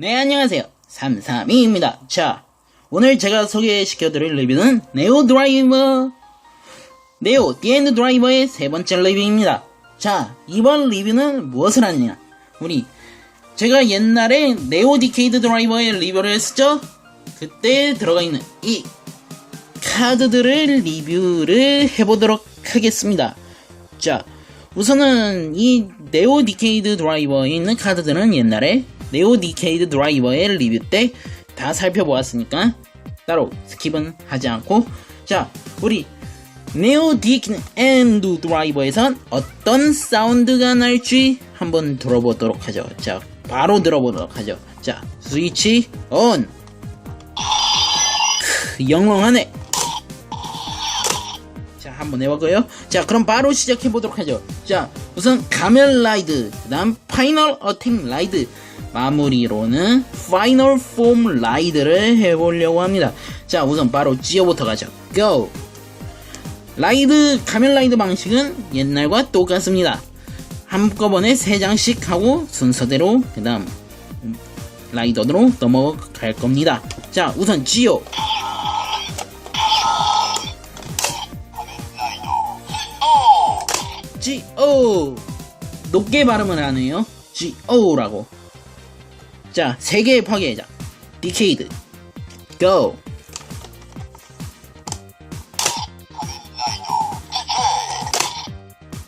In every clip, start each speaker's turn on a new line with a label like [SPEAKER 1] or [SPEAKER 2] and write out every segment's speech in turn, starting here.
[SPEAKER 1] 네, 안녕하세요. 332입니다. 자, 오늘 제가 소개시켜드릴 리뷰는 네오 드라이버. 네오 디엔드 드라이버의 세 번째 리뷰입니다. 자, 이번 리뷰는 무엇을 하느냐? 우리, 제가 옛날에 네오 디케이드 드라이버의 리뷰를 했었죠? 그때 들어가 있는 이 카드들을 리뷰를 해보도록 하겠습니다. 자, 우선은 이 네오 디케이드 드라이버에 있는 카드들은 옛날에 네오 디케이드 드라이버의 리뷰 때 다 살펴보았으니까 따로 스킵은 하지 않고 자, 우리 네오 디케이드 드라이버에선 어떤 사운드가 날지 한번 들어보도록 하죠. 자, 바로 들어보도록 하죠. 자, 스위치 온. 크, 영롱하네. 자, 한번 해볼까요? 자, 그럼 바로 시작해보도록 하죠. 자, 우선 가면 라이드, 그 다음 파이널 어택 라이드, 마무리로는 파이널 폼 라이드를 해보려고 합니다. 자, 우선 바로 지어부터 가죠. 고! 라이드, 가면 라이드 방식은 옛날과 똑같습니다. 한꺼번에 3장씩 하고 순서대로 그 다음 라이더로 넘어갈 겁니다. 자, 우선 지오. G-O 높게 발음을 하네요. G-O라고. 자 세계의 파괴자. 디케이드 Go.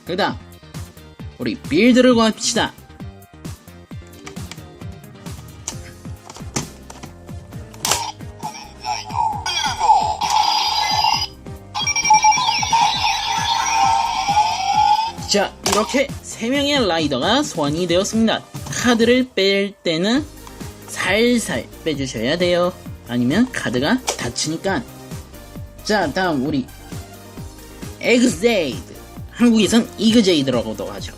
[SPEAKER 1] 그 다음 우리 빌드를 구합시다 이렇게 3명의 라이더가 소환이 되었습니다. 카드를 뺄 때는 살살 빼주셔야 돼요. 아니면 카드가 다치니까. 자, 다음 우리 에그제이드. 한국에선 이그제이드라고도 하죠.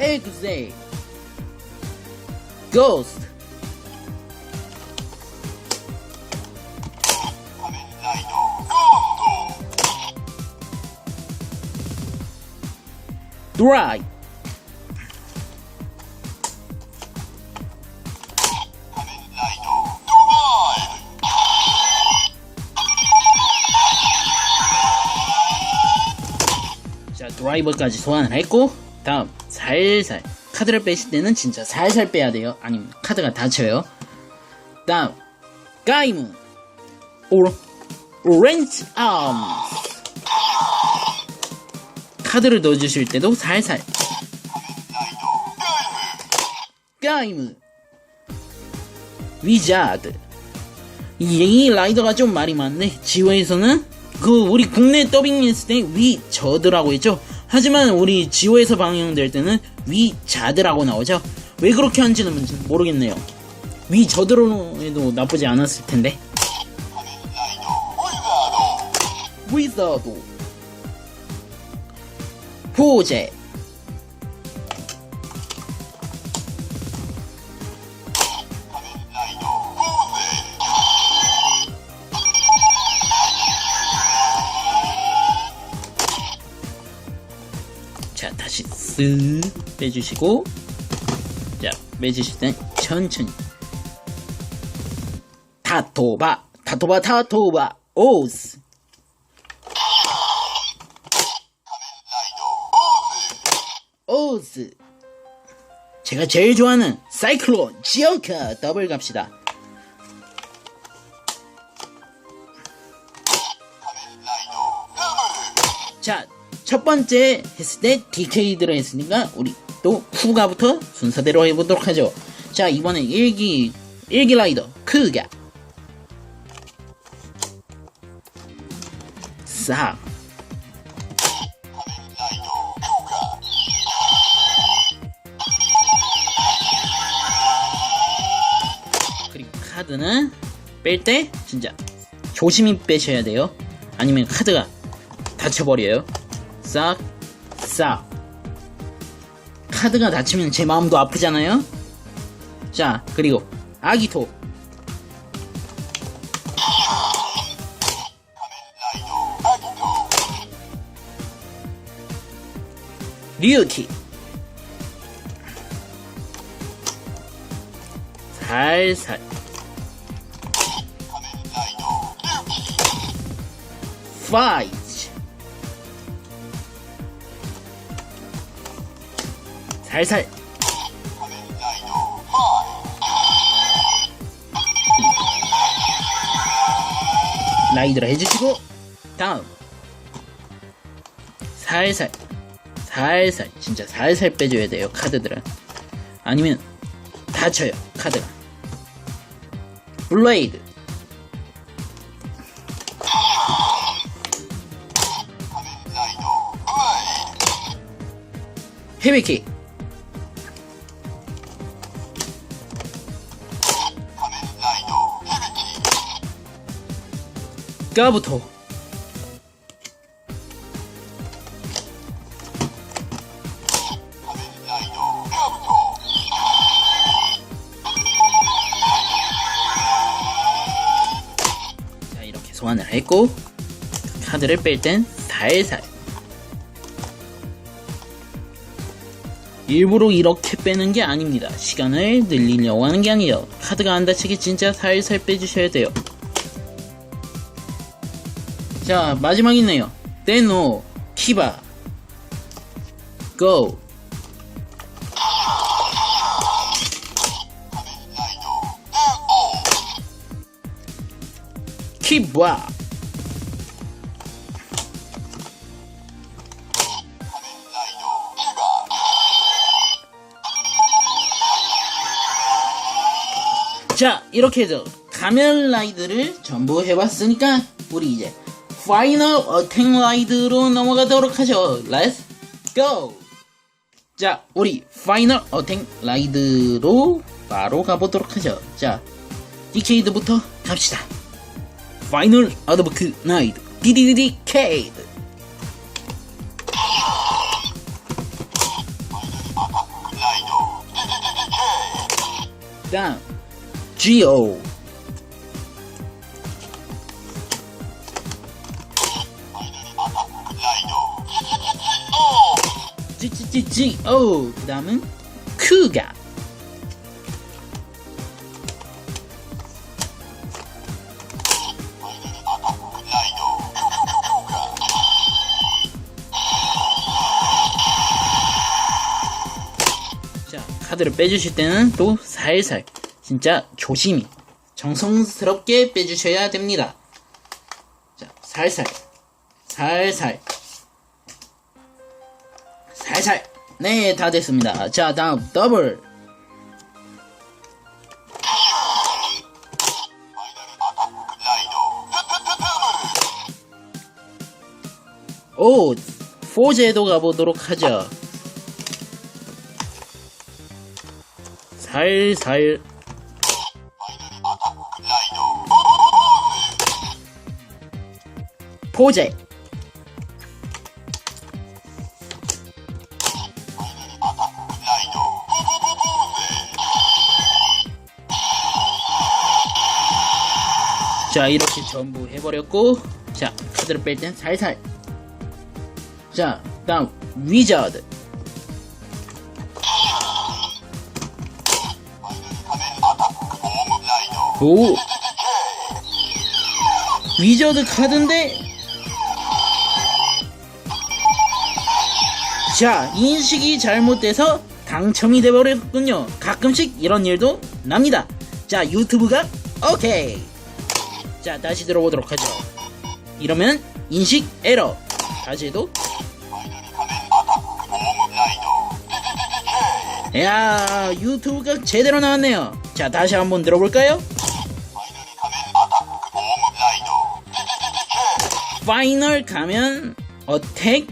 [SPEAKER 1] 에그제이드. 고스 드라이 자 드라이버까지 소환을 했고 다음 살살. 카드를 빼실 때는 진짜 살살 빼야 돼요. 아니면 카드가 다쳐요. 다음 가이문. 오 오렌지 암 카드를 넣어주실 때도 살살. 가이무 위자드. 이, 이 라이더가 좀 말이 많네. 지오에서는 그 우리 국내 더빙했을 때 위저드라고 했죠. 하지만 우리 지오에서 방영될 때는 위자드라고 나오죠. 왜 그렇게 한지는 모르겠네요. 위저드로 해도 나쁘지 않았을 텐데. 위자드 보제. 자 다시 쓱 빼주시고 자 빼주실 땐 천천히. 타토바 타토바 타토바 오스 제가 제일 좋아하는 사이클론 지오카 더블 갑시다. 자 첫 번째 했을 때 디케이드를 했으니까 우리 또 후가부터 순서대로 해보도록 하죠. 자 이번엔 일기 일기 라이더 크가 싹 카드는 뺄 때 진짜 조심히 빼셔야 돼요. 아니면 카드가 다쳐버려요. 싹, 싹. 카드가 다치면 제 마음도 아프잖아요? 자, 그리고 아기토. 리우키 살살 파이트 살살. 라이드를 해주시고 다음. 살살 살살 진짜 살살 빼줘야 돼요 카드들은. 아니면 다쳐요 카드가. 블레이드 헤비킥 까부토 자 이렇게 소환을 했고 카드를 뺄 땐 살살 일부러 이렇게 빼는 게 아닙니다. 시간을 늘리려고 하는 게 아니에요. 카드가 안 다치게 진짜 살살 빼주셔야 돼요. 자 마지막 있네요. 데노 키바 고. 키바 자 이렇게 해서 가면 라이드를 전부 해봤으니까 우리 이제 파이널 어택 라이드로 넘어가도록 하죠. 렛츠 고! 자 우리 파이널 어택 라이드로 바로 가보도록 하죠. 자 디케이드부터 갑시다. 파이널 어드버크 라이드. 디디디디 케이드. 다음 GO GGGO 그 다음은 크가 자 카드를 빼주실 때는 또 살살 진짜 조심히 정성스럽게 빼주셔야 됩니다. 자 살살 살살 살살. 네 다 됐습니다. 자 다음 더블. 오 포제도 가보도록 하죠. 살살 포제. 자 이렇게 전부 해버렸고 자 카드를 뺄 땐 살살. 자 다음 위저드. 오! 위저드 카드인데 자 인식이 잘못돼서 당첨이 돼버렸군요. 가끔씩 이런 일도 납니다. 자 유튜브가 오케이. 자 다시 들어보도록 하죠. 이러면 인식 에러. 다시 해도. 야 유튜브가 제대로 나왔네요. 자 다시 한번 들어볼까요? 파이널 가면 어택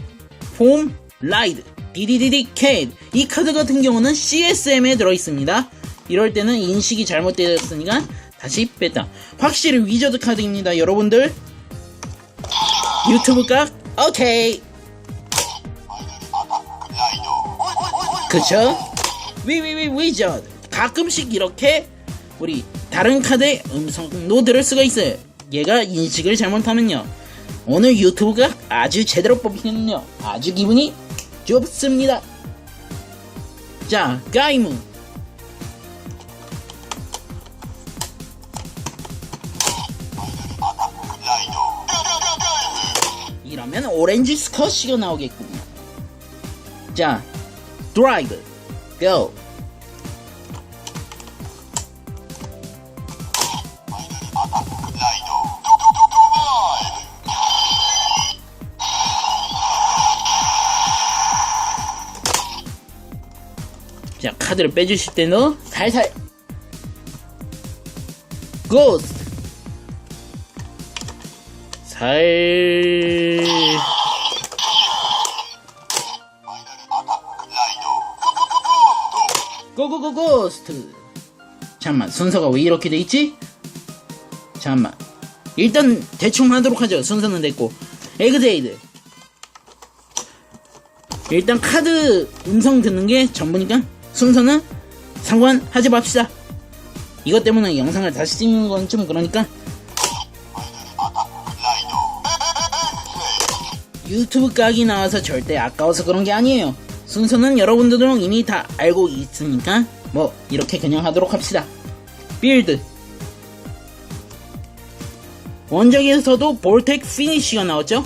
[SPEAKER 1] 폼 라이드 디디디디 캣. 이 카드 같은 경우는 CSM에 들어있습니다. 이럴 때는 인식이 잘못되었으니까 다시 뺐다. 확실히 위저드 카드입니다, 여러분들. 유튜브 각 오케이. 그쵸? 위위위 위저드. 가끔씩 이렇게 우리 다른 카드의 음성도 들을 수가 있어요. 얘가 인식을 잘못하면요. 오늘 유튜브가 아주 제대로 뽑히는요. 아주 기분이 좁습니다. 자, 가이무. 이러면 오렌지 스쿼시가 나오겠군요. 자, 드라이브, 고! 카드를 빼주실 때는 살살 고스트 살 고고고 고스트. 잠만 순서가 왜 이렇게 돼 있지? 잠만. 일단 대충 하도록 하죠. 순서는 됐고. 에그제이드. 일단 카드 음성 듣는 게 전부니까 순서는 상관하지 맙시다 이것 때문에 영상을 다시 찍는 건 좀 그러니까 유튜브 각이 나와서 절대 아까워서 그런 게 아니에요. 순서는 여러분들도 이미 다 알고 있으니까 뭐 이렇게 그냥 하도록 합시다. 빌드 원작에서도 볼텍 피니쉬가 나왔죠?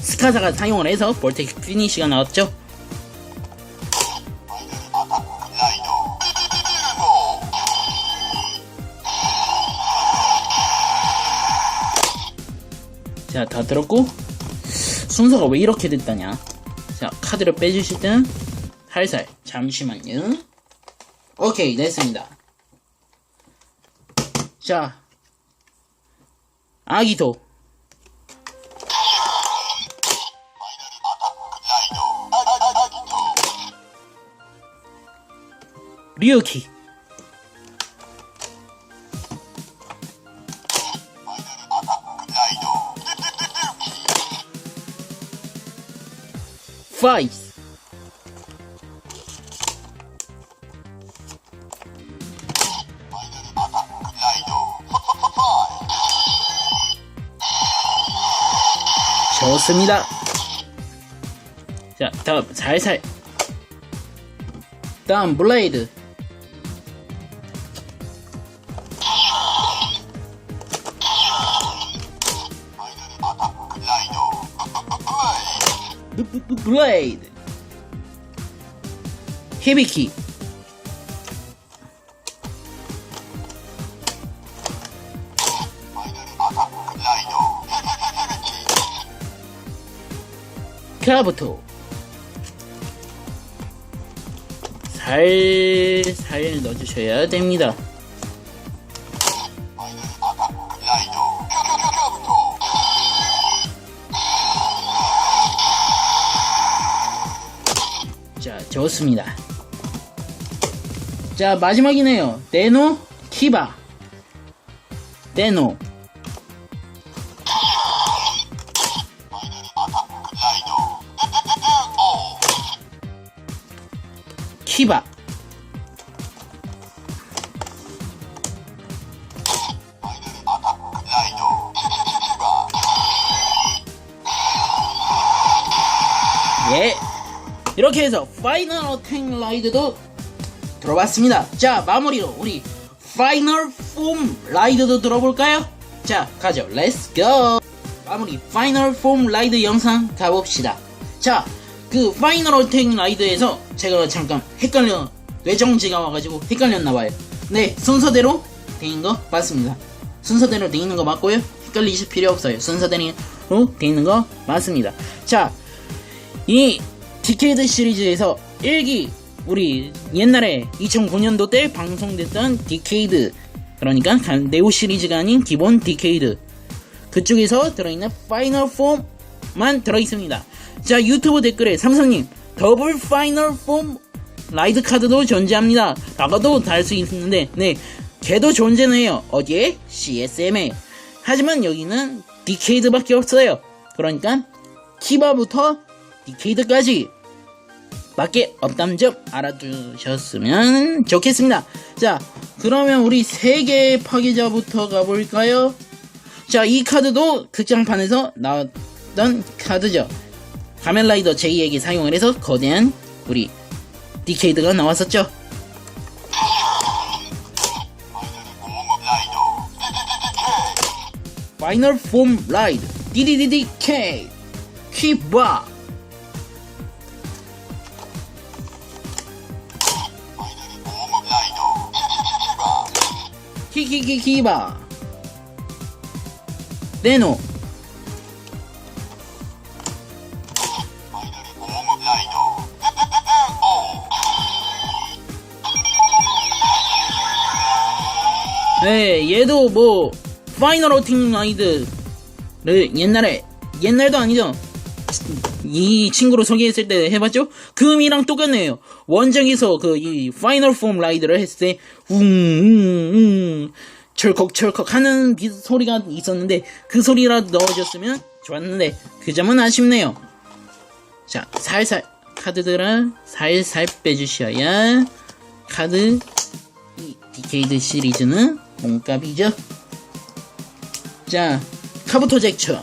[SPEAKER 1] 스카사가 사용을 해서 볼텍 피니쉬가 나왔죠? 자, 다 들었고 순서가 왜 이렇게 됐다냐? 자, 카드를 빼주실 때는 살살 잠시만요. 오케이, 됐습니다. 자, 아기도 류키 파이스 좋습니다. 자, 다음 살살. 다음 블레이드. 블레이드. 히비키. 카부토. 살살 넣어주셔야 됩니다. 좋습니다. 자, 마지막이네요. 데노, 키바. 데노. 키바. 이렇게 해서 파이널 어택 라이드도 들어봤습니다. 자, 마무리로 우리 파이널 폼 라이드도 들어볼까요? 자, 가죠. 렛츠 고! 마무리 파이널 폼 라이드 영상 가봅시다. 자, 그 파이널 어택 라이드에서 제가 잠깐 헷갈려 뇌정지가 와가지고 헷갈렸나봐요. 네, 순서대로 돼 있는 거 맞습니다. 순서대로 돼 있는 거 맞고요. 헷갈리실 필요 없어요. 순서대로 돼 있는 거 맞습니다. 자, 이 디케이드 시리즈에서 1기 우리 옛날에 2009년도 때 방송됐던 디케이드 그러니까 간- 네오 시리즈가 아닌 기본 디케이드 그쪽에서 들어있는 파이널 폼만 들어있습니다. 자 유튜브 댓글에 삼성님 더블 파이널 폼 라이드 카드도 존재합니다. 라고도 달 수 있는데 네 걔도 존재는 해요. 어디에? CSM에 하지만 여기는 디케이드밖에 없어요. 그러니까 키바부터 디케이드까지 밖에 없다는 점 알아두셨으면 좋겠습니다. 자, 그러면 우리 세계 파괴자부터 가볼까요? 자, 이 카드도 극장판에서 나왔던 카드죠. 가면라이더 제이에게 사용을 해서 거대한 우리 디케이드가 나왔었죠. 파이널 폼 라이드 DDDDK 키바 키키키키바 네노 네, 얘도 뭐 파이널 어팅 라이드를 옛날에 옛날도 아니죠. 이 친구로 소개했을 때 해봤죠? 금이랑 똑같네요. 원작에서 그 이 파이널 폼 라이드를 했을 때 웅웅웅 철컥철컥 하는 비- 소리가 있었는데 그 소리라도 넣어줬으면 좋았는데 그 점은 아쉽네요. 자, 살살 카드들을 살살 빼주셔야 카드 이 디케이드 시리즈는 몸값이죠. 자, 카부토 잭처.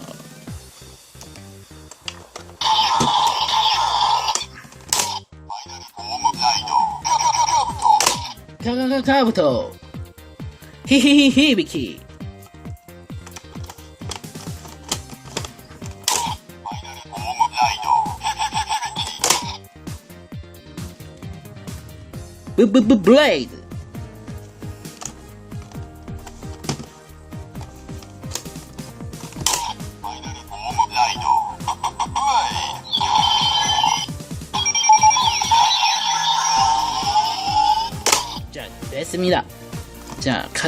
[SPEAKER 1] 가가가가부터 히히히히 비키 브브브 블레이드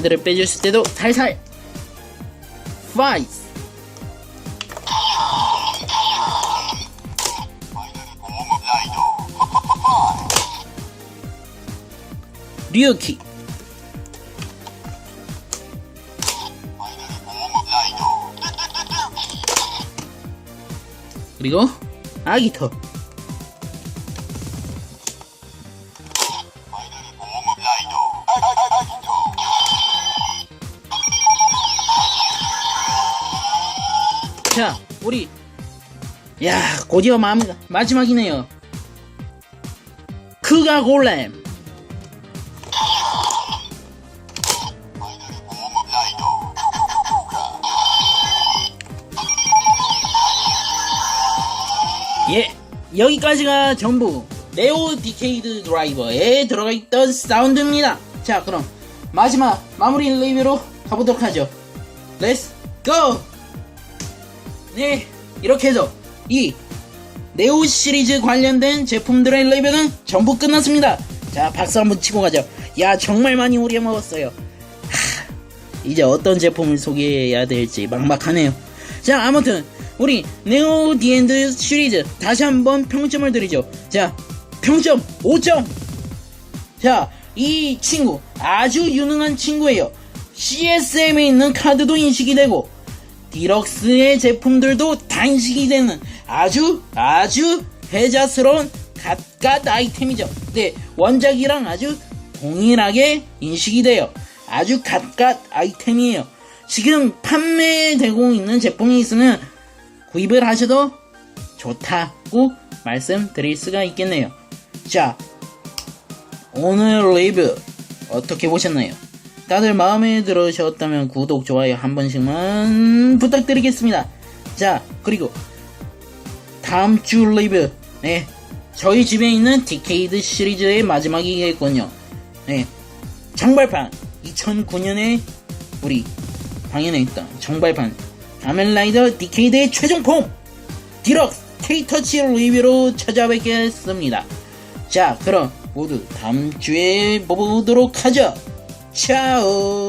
[SPEAKER 1] 카드를 빼줬을 때도 살살. 파이스 류키 그리고 아기토 야 곧이어 마, 마지막이네요 크가 골렘 예, 여기까지가 전부 네오 디케이드 드라이버에 들어가 있던 사운드입니다. 자, 그럼 마지막 마무리 리뷰로 가보도록 하죠. 렛츠 고! 네, 이렇게 해서 이 네오 시리즈 관련된 제품들의 리뷰는 전부 끝났습니다. 자, 박수 한번 치고 가죠. 야, 정말 많이 우려먹었어요. 하, 이제 어떤 제품을 소개해야 될지 막막하네요. 자, 아무튼 우리 네오 디엔드 시리즈 다시 한번 평점을 드리죠. 자, 평점 5점. 자, 이 친구 아주 유능한 친구예요. CSM에 있는 카드도 인식이 되고 디럭스의 제품들도 다 인식이 되는 아주 아주 혜자스러운 갓갓 아이템이죠. 네, 원작이랑 아주 동일하게 인식이 돼요. 아주 갓갓 아이템이에요. 지금 판매되고 있는 제품이 있으면 구입을 하셔도 좋다고 말씀드릴 수가 있겠네요. 자, 오늘 리뷰 어떻게 보셨나요? 다들 마음에 들으셨다면 구독, 좋아요 한 번씩만 부탁드리겠습니다. 자, 그리고 다음 주 리뷰, 네, 저희 집에 있는 디케이드 시리즈의 마지막이겠군요. 네, 장발판 2009년에 우리 방연에 있던 정발판 가면라이더 디케이드의 최종 폼 디럭스 K터치 리뷰로 찾아뵙겠습니다. 자, 그럼 모두 다음 주에 보도록 하죠. 차오.